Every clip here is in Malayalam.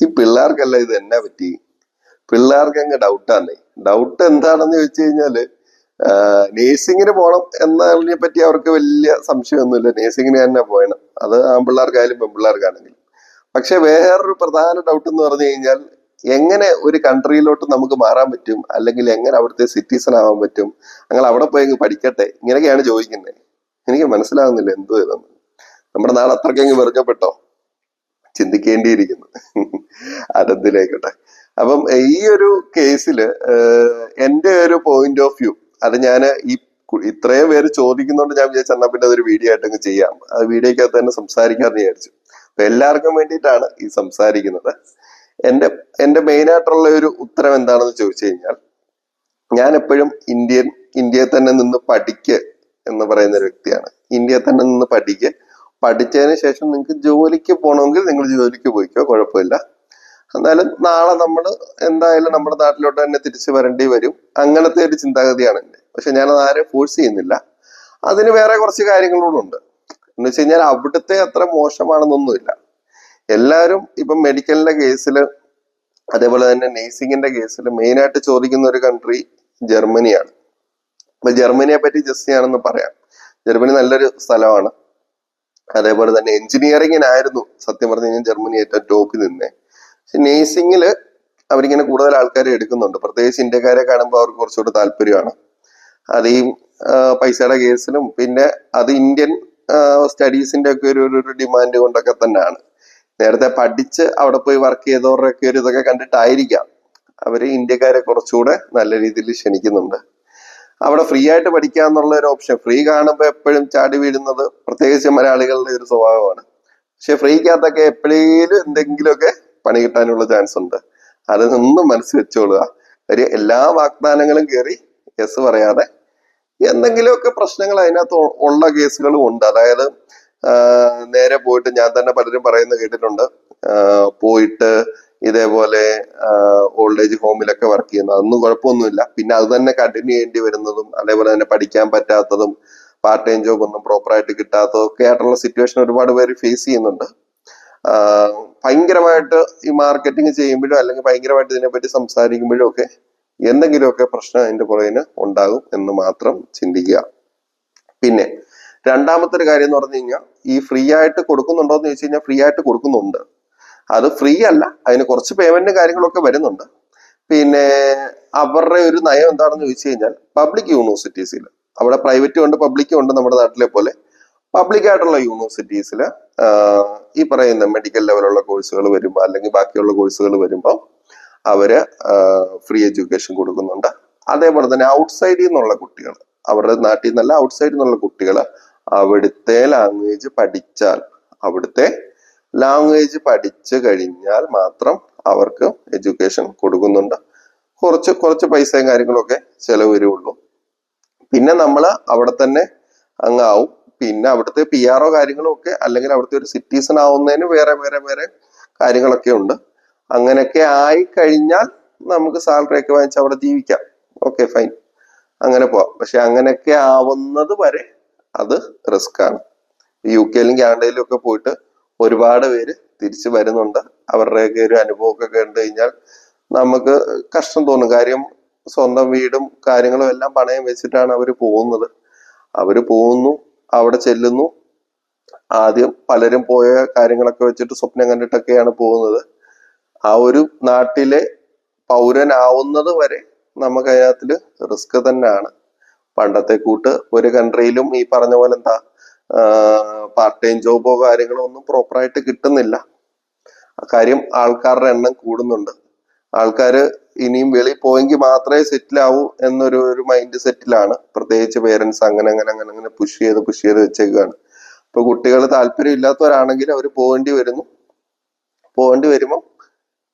ഈ പിള്ളേർക്കല്ല ഇത് എന്നെ പറ്റി? പിള്ളേർക്ക് അങ്ങ് ഡൗട്ടാണ് ഡൗട്ട് എന്താണെന്ന് ചോദിച്ചു കഴിഞ്ഞാൽ നേഴ്സിങ്ങിന് പോകണം എന്നതിനെ പറ്റി അവർക്ക് വലിയ സംശയമൊന്നുമില്ല. നേഴ്സിങ്ങിന് തന്നെ പോകണം അത് ആൺപിള്ളേർക്കായാലും പെൺപിള്ളേർക്കാണെങ്കിലും. പക്ഷെ വേറൊരു പ്രധാന ഡൗട്ട് എന്ന് പറഞ്ഞു കഴിഞ്ഞാൽ എങ്ങനെ ഒരു കൺട്രിയിലോട്ട് നമുക്ക് മാറാൻ പറ്റും? അല്ലെങ്കിൽ എങ്ങനെ അവിടുത്തെ സിറ്റിസൺ ആവാൻ പറ്റും? ഞങ്ങൾ അവിടെ പോയി അങ്ങ് പഠിക്കട്ടെ? ഇങ്ങനെയൊക്കെയാണ് ചോദിക്കുന്നത് എനിക്ക് മനസ്സിലാവുന്നില്ല എന്തോ ഇതെന്ന്. നമ്മുടെ നാട് അത്രയ്ക്കങ്ങ് വെറുക്കപ്പെട്ടോ? ചിന്തിക്കേണ്ടിയിരിക്കുന്നു. അതെന്തിലേക്കട്ടെ അപ്പം ഈ ഒരു കേസിൽ എന്റെ ഒരു പോയിന്റ് ഓഫ് വ്യൂ അത് ഞാൻ ഈ ഇത്രയും പേര് ചോദിക്കുന്നോണ്ട് ഞാൻ വിചാരിച്ചു എന്നാൽ പിന്നെ അതൊരു വീഡിയോ ആയിട്ട് അങ്ങ് ചെയ്യാം. അത് വീഡിയോക്കകത്ത് തന്നെ സംസാരിക്കാമെന്ന് വിചാരിച്ചു. അപ്പൊ എല്ലാവർക്കും വേണ്ടിയിട്ടാണ് ഈ സംസാരിക്കുന്നത്. എന്റെ എന്റെ മെയിൻ ആയിട്ടുള്ള ഒരു ഉത്തരം എന്താണെന്ന് ചോദിച്ചു കഴിഞ്ഞാൽ ഞാൻ എപ്പോഴും ഇന്ത്യൻ ഇന്ത്യയിൽ തന്നെ നിന്ന് പഠിക്ക് എന്ന് പറയുന്ന ഒരു വ്യക്തിയാണ്. ഇന്ത്യയിൽ തന്നെ നിന്ന് പഠിക്ക് പഠിച്ചതിന് ശേഷം നിങ്ങൾക്ക് ജോലിക്ക് പോകണമെങ്കിൽ നിങ്ങൾ ജോലിക്ക് പോയിക്കോ കുഴപ്പമില്ല. എന്നാലും നാളെ നമ്മൾ എന്തായാലും നമ്മുടെ നാട്ടിലോട്ട് തന്നെ തിരിച്ചു വരേണ്ടി വരും. അങ്ങനത്തെ ഒരു ചിന്താഗതിയാണ് എന്റെ. പക്ഷെ ഞാനത് ആരെയും ഫോഴ്സ് ചെയ്യുന്നില്ല. അതിന് വേറെ കുറച്ച് കാര്യങ്ങളൂടെ ഉണ്ട്. എന്ന് വെച്ച് കഴിഞ്ഞാൽ അവിടുത്തെ അത്ര മോശമാണെന്നൊന്നുമില്ല. എല്ലാവരും ഇപ്പം മെഡിക്കലിന്റെ കേസിൽ അതേപോലെ തന്നെ നേഴ്സിങ്ങിന്റെ കേസിൽ മെയിനായിട്ട് ചോദിക്കുന്ന ഒരു കൺട്രി ജർമ്മനിയാണ്. അപ്പൊ ജർമ്മനിയെ പറ്റി ജസ്റ്റ് ഞാനൊന്ന് പറയാം. ജർമ്മനി നല്ലൊരു സ്ഥലമാണ്. അതേപോലെ തന്നെ എഞ്ചിനീയറിങ്ങിനായിരുന്നു സത്യം പറഞ്ഞു കഴിഞ്ഞാൽ ജർമ്മനി ഏറ്റവും ടോപ്പിൽ നിന്നേ. പക്ഷെ നേഴ്സിംഗിൽ അവരിങ്ങനെ കൂടുതൽ ആൾക്കാരെ എടുക്കുന്നുണ്ട്. പ്രത്യേകിച്ച് ഇന്ത്യക്കാരെ കാണുമ്പോൾ അവർക്ക് കുറച്ചുകൂടി താല്പര്യമാണ്. അത് ഈ പൈസയുടെ കേസിലും പിന്നെ അത് ഇന്ത്യൻ സ്റ്റഡീസിന്റെ ഒക്കെ ഒരു ഒരു ഡിമാൻഡ് കൊണ്ടൊക്കെ തന്നെയാണ് നേരത്തെ പഠിച്ച് അവിടെ പോയി വർക്ക് ചെയ്തവരുടെ ഒക്കെ ഒരു ഇതൊക്കെ കണ്ടിട്ടായിരിക്കാം. അവർ ഇന്ത്യക്കാരെ കുറച്ചുകൂടെ നല്ല രീതിയിൽ ക്ഷണിക്കുന്നുണ്ട്. അവിടെ ഫ്രീ ആയിട്ട് പഠിക്കുക എന്നുള്ള ഒരു ഓപ്ഷൻ ഫ്രീ കാണുമ്പോൾ എപ്പോഴും ചാടി വീഴുന്നത് പ്രത്യേകിച്ച് മലയാളികളുടെ ഒരു സ്വഭാവമാണ്. പക്ഷെ ഫ്രീക്കകത്തൊക്കെ എപ്പോഴേലും എന്തെങ്കിലുമൊക്കെ പണി കിട്ടാനുള്ള ചാൻസ് ഉണ്ട്. അത് നിന്നും മനസ്സിൽ വെച്ചോളുക. ഒരു എല്ലാ വാഗ്ദാനങ്ങളും കയറി യെസ് പറയാതെ എന്തെങ്കിലുമൊക്കെ പ്രശ്നങ്ങൾ അതിനകത്ത് ഉള്ള കേസുകളും ഉണ്ട്. അതായത് നേരെ പോയിട്ട് ഞാൻ തന്നെ പലരും പറയുന്നത് കേട്ടിട്ടുണ്ട്. പോയിട്ട് ഇതേപോലെ ഓൾഡ് ഏജ് ഹോമിലൊക്കെ വർക്ക് ചെയ്യുന്നത് അതൊന്നും കുഴപ്പമൊന്നുമില്ല. പിന്നെ അത് തന്നെ കണ്ടിന്യൂ ചെയ്യേണ്ടി വരുന്നതും അതേപോലെ തന്നെ പഠിക്കാൻ പറ്റാത്തതും പാർട്ട് ടൈം ജോബ് ഒന്നും പ്രോപ്പറായിട്ട് കിട്ടാത്തതും ഒക്കെ ആയിട്ടുള്ള സിറ്റുവേഷൻ ഒരുപാട് പേര് ഫേസ് ചെയ്യുന്നുണ്ട്. ഭയങ്കരമായിട്ട് ഈ മാർക്കറ്റിംഗ് ചെയ്യുമ്പോഴും അല്ലെങ്കിൽ ഭയങ്കരമായിട്ട് ഇതിനെപ്പറ്റി സംസാരിക്കുമ്പോഴും ഒക്കെ എന്തെങ്കിലുമൊക്കെ പ്രശ്നം അതിന്റെ പുറകിന് ഉണ്ടാകും എന്ന് മാത്രം ചിന്തിക്കുക. പിന്നെ രണ്ടാമത്തെ ഒരു കാര്യം എന്ന് പറഞ്ഞു കഴിഞ്ഞാൽ ഈ ഫ്രീ ആയിട്ട് കൊടുക്കുന്നുണ്ടോ എന്ന് ചോദിച്ചു കഴിഞ്ഞാൽ ഫ്രീ ആയിട്ട് കൊടുക്കുന്നുണ്ട്. അത് ഫ്രീ അല്ല. അതിന് കുറച്ച് പേയ്മെന്റ് കാര്യങ്ങളൊക്കെ വരുന്നുണ്ട്. പിന്നെ അവരുടെ ഒരു നയം എന്താണെന്ന് ചോദിച്ചു കഴിഞ്ഞാൽ പബ്ലിക് യൂണിവേഴ്സിറ്റീസിൽ അവിടെ പ്രൈവറ്റും ഉണ്ട് പബ്ലിക്കും ഉണ്ട് നമ്മുടെ നാട്ടിലെ പോലെ. പബ്ലിക് ആയിട്ടുള്ള യൂണിവേഴ്സിറ്റീസിൽ ഈ പറയുന്ന മെഡിക്കൽ ലെവലുള്ള കോഴ്സുകൾ വരുമ്പോൾ അല്ലെങ്കിൽ ബാക്കിയുള്ള കോഴ്സുകൾ വരുമ്പോൾ അവർ ഫ്രീ എഡ്യൂക്കേഷൻ കൊടുക്കുന്നുണ്ട്. അതേപോലെ തന്നെ ഔട്ട്സൈഡിൽ നിന്നുള്ള കുട്ടികൾ അവരുടെ നാട്ടിൽ നിന്നല്ല ഔട്ട്സൈഡിൽ നിന്നുള്ള കുട്ടികൾ അവിടുത്തെ ലാംഗ്വേജ് പഠിച്ചാൽ അവിടുത്തെ ലാംഗ്വേജ് പഠിച്ചു കഴിഞ്ഞാൽ മാത്രം അവർക്ക് എഡ്യൂക്കേഷൻ കൊടുക്കുന്നുണ്ട്. കുറച്ച് കുറച്ച് പൈസയും കാര്യങ്ങളൊക്കെ ചെലവ് വരുള്ളൂ പിന്നെ നമ്മൾ അവിടെ തന്നെ അങ്ങാവും. പിന്നെ അവിടുത്തെ പി ആർഒ കാര്യങ്ങളും ഒക്കെ അല്ലെങ്കിൽ അവിടുത്തെ ഒരു സിറ്റിസൺ ആവുന്നതിന് വേറെ വേറെ വേറെ കാര്യങ്ങളൊക്കെ ഉണ്ട്. അങ്ങനെയൊക്കെ ആയി കഴിഞ്ഞാൽ നമുക്ക് സാലറി ഒക്കെ വാങ്ങിച്ച് അവിടെ ജീവിക്കാം. ഓക്കെ ഫൈൻ അങ്ങനെ പോവാം. പക്ഷെ അങ്ങനെയൊക്കെ ആവുന്നത് വരെ അത് റിസ്ക് ആണ്. യു കെയിലും കാനഡയിലും ഒക്കെ പോയിട്ട് ഒരുപാട് പേര് തിരിച്ചു വരുന്നുണ്ട്. അവരുടെയൊക്കെ ഒരു അനുഭവമൊക്കെ കണ്ടു കഴിഞ്ഞാൽ നമുക്ക് കഷ്ടം തോന്നും. കാര്യം സ്വന്തം വീടും കാര്യങ്ങളും എല്ലാം പണയം വെച്ചിട്ടാണ് അവർ പോകുന്നത്. അവർ പോകുന്നു അവിടെ ചെല്ലുന്നു. ആദ്യം പലരും പോയ കാര്യങ്ങളൊക്കെ വെച്ചിട്ട് സ്വപ്നം കണ്ടിട്ടൊക്കെയാണ് പോകുന്നത്. ആ ഒരു നാട്ടിലെ പൗരനാവുന്നത് വരെ നമുക്ക് അതിനകത്തിൽ റിസ്ക് തന്നെയാണ്. പണ്ടത്തെ കൂട്ട് ഒരു കൺട്രിയിലും ഈ പറഞ്ഞ പോലെ എന്താ പാർട്ട് ടൈം ജോബോ കാര്യങ്ങളോ ഒന്നും പ്രോപ്പറായിട്ട് കിട്ടുന്നില്ല. കാര്യം ആൾക്കാരുടെ എണ്ണം കൂടുന്നുണ്ട്. ആൾക്കാർ ഇനിയും വെളിയിൽ പോയെങ്കിൽ മാത്രമേ സെറ്റിൽ ആവൂ എന്നൊരു ഒരു മൈൻഡ് സെറ്റിലാണ് പ്രത്യേകിച്ച് പേരൻസ് അങ്ങനെ അങ്ങനെ അങ്ങനെ അങ്ങനെ പുഷ് ചെയ്ത് പുഷ് ചെയ്ത് വെച്ചേക്കുകയാണ് ഇപ്പൊ കുട്ടികൾ താല്പര്യം ഇല്ലാത്തവരാണെങ്കിൽ അവർ പോകേണ്ടി വരുന്നു. പോകേണ്ടി വരുമ്പോൾ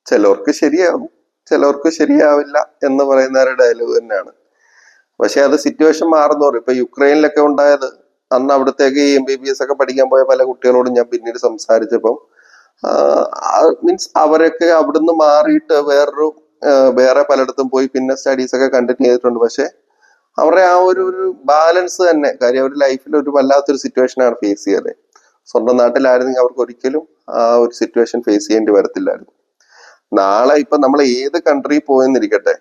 ചിലവർക്ക് ശരിയാകും ചിലവർക്ക് ശരിയാവില്ല എന്ന് പറയുന്ന ഒരു ഡയലോഗ് തന്നെയാണ്. പക്ഷെ അത് സിറ്റുവേഷൻ മാറുന്നവർ ഇപ്പൊ യുക്രൈനിലൊക്കെ ഉണ്ടായത് അന്ന് അവിടത്തേക്ക് എം ബി ബി എസ് ഒക്കെ പഠിക്കാൻ പോയ പല കുട്ടികളോടും ഞാൻ പിന്നീട് സംസാരിച്ചപ്പം മീൻസ് അവരൊക്കെ അവിടുന്ന് മാറിയിട്ട് വേറൊരു വേറെ പലയിടത്തും പോയി പിന്നെ സ്റ്റഡീസ് ഒക്കെ കണ്ടിന്യൂ ചെയ്തിട്ടുണ്ട്. പക്ഷെ അവരുടെ ആ ഒരു ഒരു ബാലൻസ് തന്നെ. കാര്യം അവരുടെ ലൈഫിൽ ഒരു വല്ലാത്തൊരു സിറ്റുവേഷൻ ആണ് ഫേസ് ചെയ്തത് സ്വന്തം നാട്ടിലായിരുന്നെങ്കിൽ അവർക്ക് ഒരിക്കലും ആ ഒരു സിറ്റുവേഷൻ ഫേസ് ചെയ്യേണ്ടി വരത്തില്ലായിരുന്നു. നാളെ ഇപ്പൊ നമ്മൾ ഏത് കൺട്രി പോയെന്നിരിക്കട്ടെ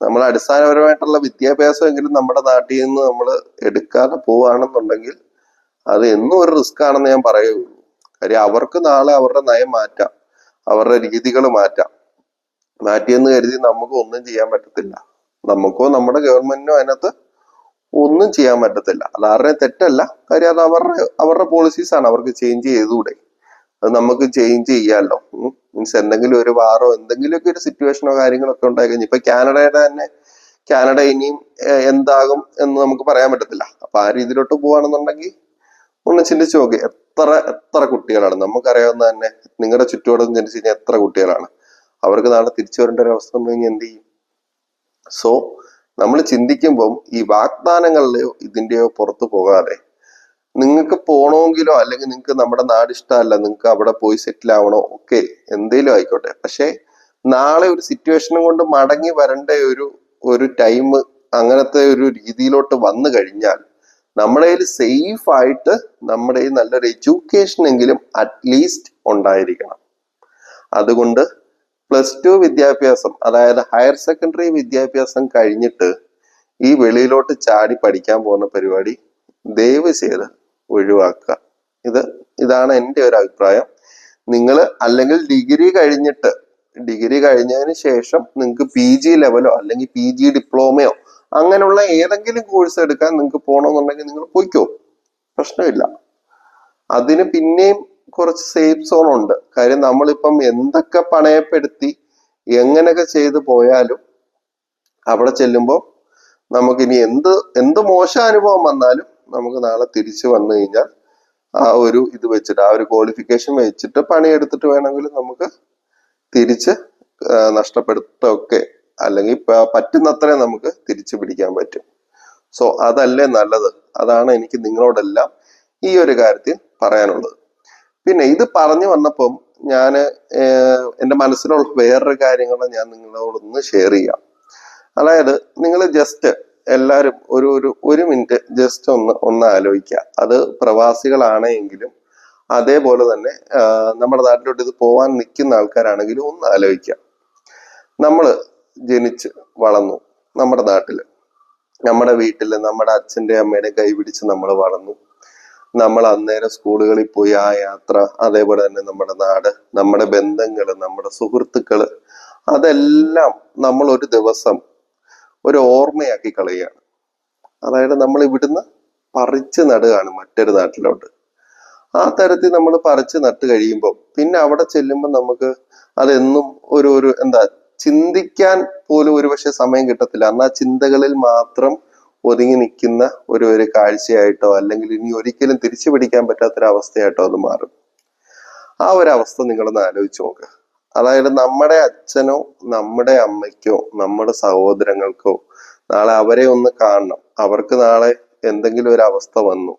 നമ്മൾ അടിസ്ഥാനപരമായിട്ടുള്ള വിദ്യാഭ്യാസം എങ്കിലും നമ്മുടെ നാട്ടിൽ നിന്ന് നമ്മൾ എടുക്കാതെ പോവുകയാണെന്നുണ്ടെങ്കിൽ അത് എന്നും ഒരു റിസ്ക് ആണെന്ന് ഞാൻ പറയുള്ളൂ കാര്യം അവർക്ക് നാളെ അവരുടെ നയം മാറ്റാം. അവരുടെ രീതികൾ മാറ്റാം. മാറ്റിയെന്ന് കരുതി നമുക്ക് ഒന്നും ചെയ്യാൻ പറ്റത്തില്ല. നമുക്കോ നമ്മുടെ ഗവൺമെന്റിനോ അതിനകത്ത് ഒന്നും ചെയ്യാൻ പറ്റത്തില്ല. അത് തെറ്റല്ല. കാര്യം അത് അവരുടെ അവരുടെ പോളിസീസ് ആണ്. അവർക്ക് ചേഞ്ച് ചെയ്തുകൂടെ. അത് നമുക്ക് ചേഞ്ച് ചെയ്യാമല്ലോ മീൻസ് എന്തെങ്കിലും ഒരു വാറോ എന്തെങ്കിലുമൊക്കെ ഒരു സിറ്റുവേഷനോ കാര്യങ്ങളൊക്കെ ഉണ്ടായി കഴിഞ്ഞു ഇപ്പൊ കാനഡയുടെ തന്നെ കാനഡ ഇനിയും എന്താകും എന്ന് നമുക്ക് പറയാൻ പറ്റത്തില്ല. അപ്പൊ ആ രീതിയിലോട്ട് പോവാണെന്നുണ്ടെങ്കിൽ ഒന്ന് ചിന്തിച്ചു നോക്കി. എത്ര എത്ര കുട്ടികളാണ്? നമുക്കറിയാവുന്ന തന്നെ നിങ്ങളുടെ ചുറ്റുപാടും ജനിച്ചു കഴിഞ്ഞാൽ എത്ര കുട്ടികളാണ്? അവർക്ക് നാളെ തിരിച്ചു വരേണ്ട ഒരു അവസ്ഥ കഴിഞ്ഞാൽ എന്ത് ചെയ്യും? സോ നമ്മൾ ചിന്തിക്കുമ്പം ഈ വാഗ്ദാനങ്ങളിലെയോ ഇതിന്റെയോ പുറത്തു പോകാതെ നിങ്ങൾക്ക് പോണമെങ്കിലോ അല്ലെങ്കിൽ നിങ്ങൾക്ക് നമ്മുടെ നാട് ഇഷ്ടമല്ല നിങ്ങൾക്ക് അവിടെ പോയി സെറ്റിൽ ആവണോ ഒക്കെ എന്തേലും ആയിക്കോട്ടെ. പക്ഷേ നാളെ ഒരു സിറ്റുവേഷനും കൊണ്ട് മടങ്ങി വരേണ്ട ഒരു ഒരു ടൈം അങ്ങനത്തെ ഒരു രീതിയിലോട്ട് വന്നു കഴിഞ്ഞാൽ നമ്മുടെ കയ്യിൽ സേഫ് ആയിട്ട് നമ്മുടെ കയ്യിൽ നല്ലൊരു എഡ്യൂക്കേഷൻ എങ്കിലും അറ്റ്ലീസ്റ്റ് ഉണ്ടായിരിക്കണം. അതുകൊണ്ട് പ്ലസ് ടു വിദ്യാഭ്യാസം അതായത് ഹയർ സെക്കൻഡറി വിദ്യാഭ്യാസം കഴിഞ്ഞിട്ട് ഈ വെളിയിലോട്ട് ചാടി പഠിക്കാൻ പോകുന്ന പരിപാടി ദയവ് ചെയ്ത് ഒഴിവാക്കുക. ഇത് ഇതാണ് എന്റെ ഒരു അഭിപ്രായം. നിങ്ങൾ അല്ലെങ്കിൽ ഡിഗ്രി കഴിഞ്ഞിട്ട് ഡിഗ്രി കഴിഞ്ഞതിന് ശേഷം നിങ്ങൾക്ക് പി ജി ലെവലോ അല്ലെങ്കിൽ പി ജി ഡിപ്ലോമയോ അങ്ങനെയുള്ള ഏതെങ്കിലും കോഴ്സ് എടുക്കാൻ നിങ്ങൾക്ക് പോകണമെന്നുണ്ടെങ്കിൽ നിങ്ങൾ പോയിക്കോ. പ്രശ്നമില്ല. അതിന് പിന്നെയും കുറച്ച് സേഫ് സോൺ ഉണ്ട്. കാര്യം നമ്മളിപ്പം എന്തൊക്കെ പണയപ്പെടുത്തി എങ്ങനെയൊക്കെ ചെയ്ത് പോയാലും അവിടെ ചെല്ലുമ്പോൾ നമുക്കിനി എന്ത് എന്ത് മോശം അനുഭവം വന്നാലും നമുക്ക് നാളെ തിരിച്ചു വന്നു കഴിഞ്ഞാൽ ആ ഒരു ഇത് വെച്ചിട്ട് ആ ഒരു ക്വാളിഫിക്കേഷൻ വെച്ചിട്ട് പണിയെടുത്തിട്ട് വേണമെങ്കിൽ നമുക്ക് തിരിച്ച് നഷ്ടപ്പെടുത്തൊക്കെ അല്ലെങ്കിൽ പറ്റുന്നത്രേ നമുക്ക് തിരിച്ചു പിടിക്കാൻ പറ്റും. സോ അതല്ലേ നല്ലത്? അതാണ് എനിക്ക് നിങ്ങളോടെല്ലാം ഈ ഒരു കാര്യത്തിൽ പറയാനുള്ളത്. പിന്നെ ഇത് പറഞ്ഞു വന്നപ്പം ഞാൻ എന്റെ മനസ്സിലുള്ള വേറൊരു കാര്യങ്ങൾ ഞാൻ നിങ്ങളോടൊന്ന് ഷെയർ ചെയ്യാം. അതായത് നിങ്ങൾ ജസ്റ്റ് എല്ലാവരും ഒരു ഒരു ഒരു മിനിറ്റ് ജസ്റ്റ് ഒന്ന് ഒന്ന് ആലോചിക്കുക അത് പ്രവാസികളാണെങ്കിലും അതേപോലെ തന്നെ നമ്മുടെ നാട്ടിലോട്ട് ഇത് പോവാൻ നിൽക്കുന്ന ആൾക്കാരാണെങ്കിലും ഒന്ന് ആലോചിക്കുക നമ്മൾ ജനിച്ച് വളർന്നു നമ്മുടെ നാട്ടിൽ നമ്മുടെ വീട്ടിൽ നമ്മുടെ അച്ഛന്റെ അമ്മയുടെ കൈ പിടിച്ച് നമ്മൾ വളർന്നു. നമ്മൾ അന്നേരം സ്കൂളുകളിൽ പോയി ആ യാത്ര അതേപോലെ തന്നെ നമ്മുടെ നാട് നമ്മുടെ ബന്ധങ്ങൾ നമ്മുടെ സുഹൃത്തുക്കൾ അതെല്ലാം നമ്മൾ ഒരു ദിവസം ഒരു ഓർമ്മയാക്കി കളയുകയാണ് അതായത് നമ്മൾ ഇവിടുന്ന് പറിച്ച് നടുകയാണ് മറ്റൊരു നാട്ടിലോട്ട്. ആ തരത്തിൽ നമ്മൾ പറിച്ച് നട്ട് കഴിയുമ്പോൾ പിന്നെ അവിടെ ചെല്ലുമ്പോൾ നമുക്ക് അതെന്നും ഒരു ഒരു എന്താ ചിന്തിക്കാൻ പോലും ഒരുപക്ഷെ സമയം കിട്ടത്തില്ല. അന്ന് ആ ചിന്തകളിൽ മാത്രം ഒതുങ്ങി നിൽക്കുന്ന ഒരു ഒരു കാഴ്ചയായിട്ടോ അല്ലെങ്കിൽ ഇനി ഒരിക്കലും തിരിച്ചു പിടിക്കാൻ പറ്റാത്തൊരവസ്ഥയായിട്ടോ അത് മാറും. ആ ഒരു അവസ്ഥ നിങ്ങളൊന്ന് ആലോചിച്ച് നോക്കുക അതായത് നമ്മുടെ അച്ഛനോ നമ്മുടെ അമ്മയ്ക്കോ നമ്മുടെ സഹോദരങ്ങൾക്കോ നാളെ അവരെ ഒന്ന് കാണണം. അവർക്ക് നാളെ എന്തെങ്കിലും ഒരു അവസ്ഥ വന്നു.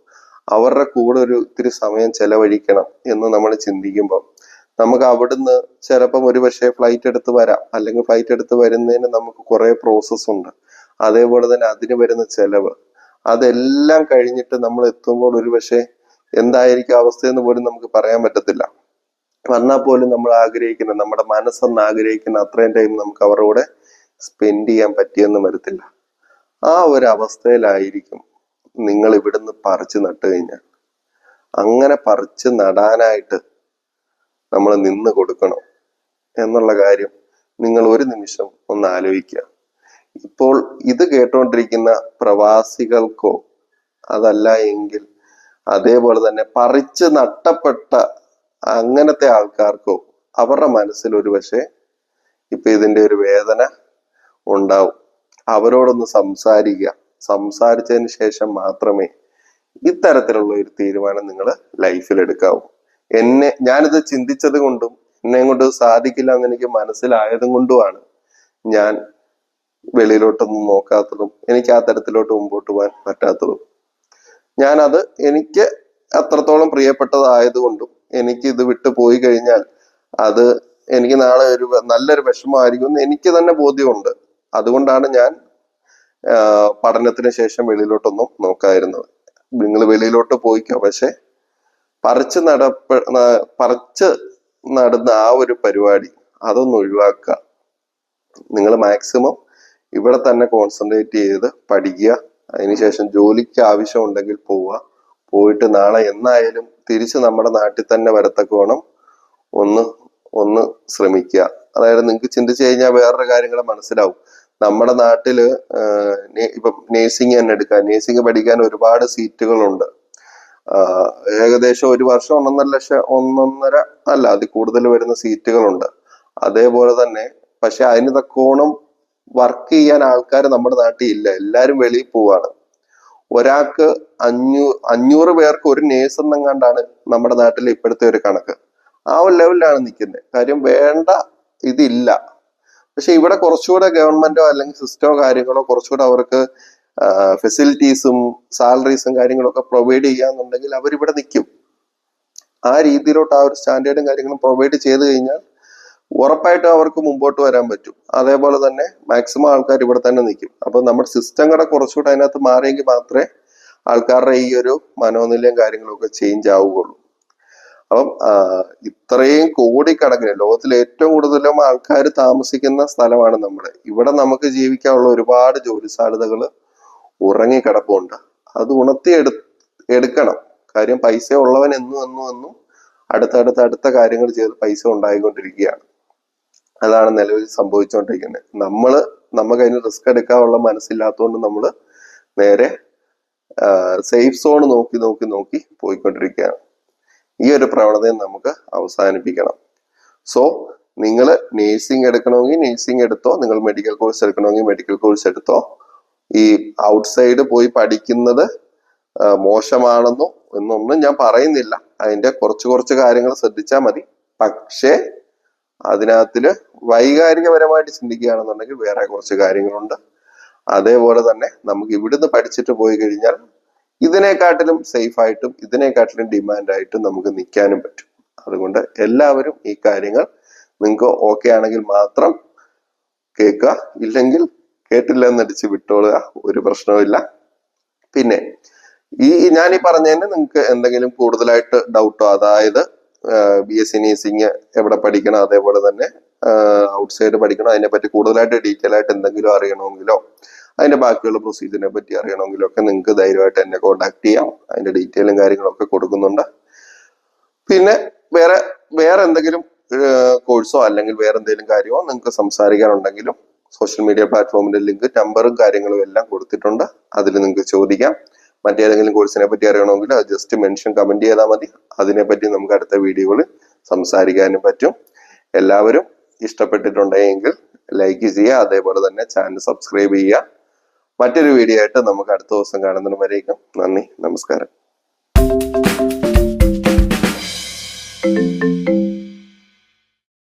അവരുടെ കൂടെ ഒരു ഇത്തിരി സമയം ചെലവഴിക്കണം എന്ന് നമ്മൾ ചിന്തിക്കുമ്പോൾ നമുക്ക് അവിടുന്ന് ചിലപ്പം ഒരു പക്ഷേ ഫ്ലൈറ്റ് എടുത്ത് വരാം. അല്ലെങ്കിൽ ഫ്ലൈറ്റ് എടുത്ത് വരുന്നതിന് നമുക്ക് കുറെ പ്രോസസ്സ് ഉണ്ട്. അതേപോലെ തന്നെ അതിന് വരുന്ന ചെലവ്. അതെല്ലാം കഴിഞ്ഞിട്ട് നമ്മൾ എത്തുമ്പോൾ ഒരു പക്ഷേ എന്തായിരിക്കും അവസ്ഥയെന്ന് പോലും നമുക്ക് പറയാൻ പറ്റത്തില്ല. വന്നാൽ പോലും നമ്മൾ ആഗ്രഹിക്കുന്ന നമ്മുടെ മനസ്സെന്ന് ആഗ്രഹിക്കുന്ന അത്രയും ടൈം നമുക്ക് അവരുടെ കൂടെ സ്പെൻഡ് ചെയ്യാൻ പറ്റിയെന്ന് വരത്തില്ല. ആ ഒരു അവസ്ഥയിലായിരിക്കും നിങ്ങൾ ഇവിടുന്ന് പറിച്ചു നട്ട് കഴിഞ്ഞാൽ. അങ്ങനെ പറിച്ചു നടാനായിട്ട് നമ്മൾ നിന്ന് കൊടുക്കണം എന്നുള്ള കാര്യം നിങ്ങൾ ഒരു നിമിഷം ഒന്ന് ആലോചിക്കുക. ഇപ്പോൾ ഇത് കേട്ടുകൊണ്ടിരിക്കുന്ന പ്രവാസികൾക്കോ അതല്ല എങ്കിൽ അതേപോലെ തന്നെ പറിച്ചു നട്ടപ്പെട്ട അങ്ങനത്തെ ആൾക്കാർക്കോ അവരുടെ മനസ്സിൽ ഒരു പക്ഷേ ഇപ്പൊ ഇതിന്റെ ഒരു വേദന ഉണ്ടാവും. അവരോടൊന്ന് സംസാരിക്കുക. സംസാരിച്ചതിന് ശേഷം മാത്രമേ ഇത്തരത്തിലുള്ള ഒരു തീരുമാനം നിങ്ങൾ ലൈഫിൽ എടുക്കാവൂ. എന്നെ ഞാനിത് ചിന്തിച്ചത് കൊണ്ടും എന്നെ കൊണ്ട് സാധിക്കില്ല എന്ന് എനിക്ക് മനസ്സിലായതും കൊണ്ടുമാണ് ഞാൻ വെളിയിലോട്ടൊന്നും നോക്കാത്തതും എനിക്ക് ആ തരത്തിലോട്ട് മുമ്പോട്ട് പോകാൻ പറ്റാത്തതും. ഞാനത് എനിക്ക് അത്രത്തോളം പ്രിയപ്പെട്ടതായതുകൊണ്ടും എനിക്ക് ഇത് വിട്ടു പോയി കഴിഞ്ഞാൽ അത് എനിക്ക് നാളെ ഒരു നല്ലൊരു വിഷമമായിരിക്കും എന്ന് എനിക്ക് തന്നെ ബോധ്യമുണ്ട്. അതുകൊണ്ടാണ് ഞാൻ പഠനത്തിന് ശേഷം വെളിയിലോട്ടൊന്നും നോക്കാതിരുന്നത്. നിങ്ങൾ വെളിയിലോട്ട് പോയിക്കോ. പക്ഷെ പറിച്ച് നടപ്പ പറിച്ച് നടന്ന ആ ഒരു പരിപാടി അതൊന്ന് ഒഴിവാക്കുക. നിങ്ങൾ മാക്സിമം ഇവിടെ തന്നെ കോൺസെൻട്രേറ്റ് ചെയ്ത് പഠിക്കുക. അതിനുശേഷം ജോലിക്ക് ആവശ്യമുണ്ടെങ്കിൽ പോവുക. പോയിട്ട് നാളെ എന്നായാലും തിരിച്ച് നമ്മുടെ നാട്ടിൽ തന്നെ വരത്തക്കോണം ഒന്ന് ഒന്ന് ശ്രമിക്കുക. അതായത് നിങ്ങൾക്ക് ചിന്തിച്ചു കഴിഞ്ഞാൽ വേറൊരു കാര്യങ്ങൾ മനസ്സിലാവും. നമ്മുടെ നാട്ടിൽ ഇപ്പം നേഴ്സിംഗ് തന്നെ എടുക്കാം നേഴ്സിംഗ് പഠിക്കാൻ ഒരുപാട് സീറ്റുകളുണ്ട്. ഏകദേശം ഒരു വർഷം ഒന്നൊന്നര ലക്ഷം ഒന്നൊന്നര അല്ല അതിൽ കൂടുതൽ വരുന്ന സീറ്റുകളുണ്ട്. അതേപോലെ തന്നെ പക്ഷെ അതിന് തക്കോണം വർക്ക് ചെയ്യാൻ ആൾക്കാർ നമ്മുടെ നാട്ടിൽ ഇല്ല. എല്ലാരും വെളിയിൽ പോവാണ്. ഒരാൾക്ക് അഞ്ഞൂ അഞ്ഞൂറ് പേർക്ക് ഒരു നേഴ്സ് എന്നെങ്ങാണ്ടാണ് നമ്മുടെ നാട്ടിൽ ഇപ്പോഴത്തെ ഒരു കണക്ക്. ആ ഒരു ലെവലിലാണ് നിൽക്കുന്നത് കാര്യം വേണ്ട ഇതില്ല. പക്ഷെ ഇവിടെ കുറച്ചുകൂടെ ഗവൺമെന്റോ അല്ലെങ്കിൽ സിസ്റ്റമോ കാര്യങ്ങളോ കുറച്ചുകൂടെ അവർക്ക് ഫെസിലിറ്റീസും സാലറീസും കാര്യങ്ങളൊക്കെ പ്രൊവൈഡ് ചെയ്യാന്നുണ്ടെങ്കിൽ അവരിവിടെ നിൽക്കും ആ രീതിയിലോട്ട് ആ ഒരു സ്റ്റാൻഡേർഡും കാര്യങ്ങളും പ്രൊവൈഡ് ചെയ്ത് കഴിഞ്ഞാൽ ഉറപ്പായിട്ടും അവർക്ക് മുമ്പോട്ട് വരാൻ പറ്റും. അതേപോലെ തന്നെ മാക്സിമം ആൾക്കാർ ഇവിടെ തന്നെ നിൽക്കും. അപ്പൊ നമ്മുടെ സിസ്റ്റം കൂടെ കുറച്ചുകൂടെ അതിനകത്ത് മാറിയെങ്കിൽ മാത്രമേ ആൾക്കാരുടെ ഈ ഒരു മനോനിലയും കാര്യങ്ങളൊക്കെ ചേഞ്ച് ആവുകയുള്ളൂ. അപ്പം ഇത്രയും ഇത്രയും കോടിക്കണക്കിന് ലോകത്തിൽ ഏറ്റവും കൂടുതലും ആൾക്കാർ താമസിക്കുന്ന സ്ഥലമാണ് നമ്മുടെ. ഇവിടെ നമുക്ക് ജീവിക്കാനുള്ള ഒരുപാട് ജോലി സാധ്യതകൾ ഉറങ്ങിക്കിടപ്പുണ്ട്. അത് ഉണർത്തി എടു എടുക്കണം. കാര്യം പൈസ ഉള്ളവൻ എന്നും എന്നും എന്നും അടുത്തടുത്ത അടുത്ത കാര്യങ്ങൾ ചെയ്ത് പൈസ ഉണ്ടായിക്കൊണ്ടിരിക്കുകയാണ്. അതാണ് നിലവിൽ സംഭവിച്ചുകൊണ്ടിരിക്കുന്നത് നമ്മൾ നമുക്ക് അതിന് റിസ്ക് എടുക്കാനുള്ള മനസ്സില്ലാത്തതുകൊണ്ട് നമ്മൾ നേരെ സേഫ് സോൺ നോക്കി നോക്കി നോക്കി പോയിക്കൊണ്ടിരിക്കുകയാണ്. ഈ ഒരു പ്രവണതയെ നമുക്ക് അവസാനിപ്പിക്കണം. സോ നിങ്ങൾ നേഴ്സിംഗ് എടുക്കണമെങ്കിൽ നേഴ്സിംഗ് എടുത്തോ നിങ്ങൾ മെഡിക്കൽ കോഴ്സ് എടുക്കണമെങ്കിൽ മെഡിക്കൽ കോഴ്സ് എടുത്തോ. ഈ ഔട്ട്സൈഡ് പോയി പഠിക്കുന്നത് മോശമാണെന്നോ എന്നൊന്നും ഞാൻ പറയുന്നില്ല. അതിന്റെ കുറച്ച് കുറച്ച് കാര്യങ്ങൾ ശ്രദ്ധിച്ചാൽ മതി. പക്ഷേ അതിനകത്തിൽ വൈകാരികപരമായിട്ട് ചിന്തിക്കുകയാണെന്നുണ്ടെങ്കിൽ വേറെ കുറച്ച് കാര്യങ്ങളുണ്ട്. അതേപോലെ തന്നെ നമുക്ക് ഇവിടുന്ന് പഠിച്ചിട്ട് പോയി കഴിഞ്ഞാൽ ഇതിനെക്കാട്ടിലും സേഫ് ആയിട്ടും ഇതിനെക്കാട്ടിലും ഡിമാൻഡായിട്ടും നമുക്ക് നിൽക്കാനും പറ്റും. അതുകൊണ്ട് എല്ലാവരും ഈ കാര്യങ്ങൾ നിങ്ങൾക്ക് ഓക്കെ ആണെങ്കിൽ മാത്രം കേൾക്കുക. ഇല്ലെങ്കിൽ കേട്ടില്ല എന്നടിച്ച് വിട്ടോളുക. ഒരു പ്രശ്നവുമില്ല പിന്നെ ഈ ഞാൻ ഈ പറഞ്ഞതിന് നിങ്ങൾക്ക് എന്തെങ്കിലും കൂടുതലായിട്ട് ഡൗട്ടോ അതായത് ബി എസ് സി നേഴ്സിംഗ് എവിടെ പഠിക്കണം? അതേപോലെ തന്നെ ഔട്ട്സൈഡ് പഠിക്കണം. അതിനെപ്പറ്റി കൂടുതലായിട്ട് ഡീറ്റെയിൽ ആയിട്ട് എന്തെങ്കിലും അറിയണമെങ്കിലോ അതിന്റെ ബാക്കിയുള്ള പ്രൊസീജിയറിനെ പറ്റി അറിയണമെങ്കിലോ ഒക്കെ നിങ്ങൾക്ക് ധൈര്യമായിട്ട് എന്നെ കോൺടാക്ട് ചെയ്യാം. അതിന്റെ ഡീറ്റെയിലും കാര്യങ്ങളൊക്കെ കൊടുക്കുന്നുണ്ട്. പിന്നെ വേറെ വേറെ എന്തെങ്കിലും കോഴ്സോ അല്ലെങ്കിൽ വേറെ എന്തെങ്കിലും കാര്യമോ നിങ്ങൾക്ക് സംസാരിക്കാനുണ്ടെങ്കിലും സോഷ്യൽ മീഡിയ പ്ലാറ്റ്ഫോമിന്റെ ലിങ്ക് നമ്പറും കാര്യങ്ങളും എല്ലാം കൊടുത്തിട്ടുണ്ട്. അതിൽ നിങ്ങൾക്ക് ചോദിക്കാം. മറ്റേതെങ്കിലും കോഴ്സിനെ പറ്റി അറിയണമെങ്കിൽ അത് ജസ്റ്റ് മെൻഷൻ കമന്റ് ചെയ്താൽ മതി. അതിനെപ്പറ്റി നമുക്ക് അടുത്ത വീഡിയോകൾ സംസാരിക്കാനും പറ്റും. എല്ലാവരും ഇഷ്ടപ്പെട്ടിട്ടുണ്ടെങ്കിൽ ലൈക്ക് ചെയ്യുക അതേപോലെ തന്നെ ചാനൽ സബ്സ്ക്രൈബ് ചെയ്യുക. മറ്റൊരു വീഡിയോ ആയിട്ട് നമുക്ക് അടുത്ത ദിവസം കാണുന്നതിന് വരേക്കും നന്ദി നമസ്കാരം.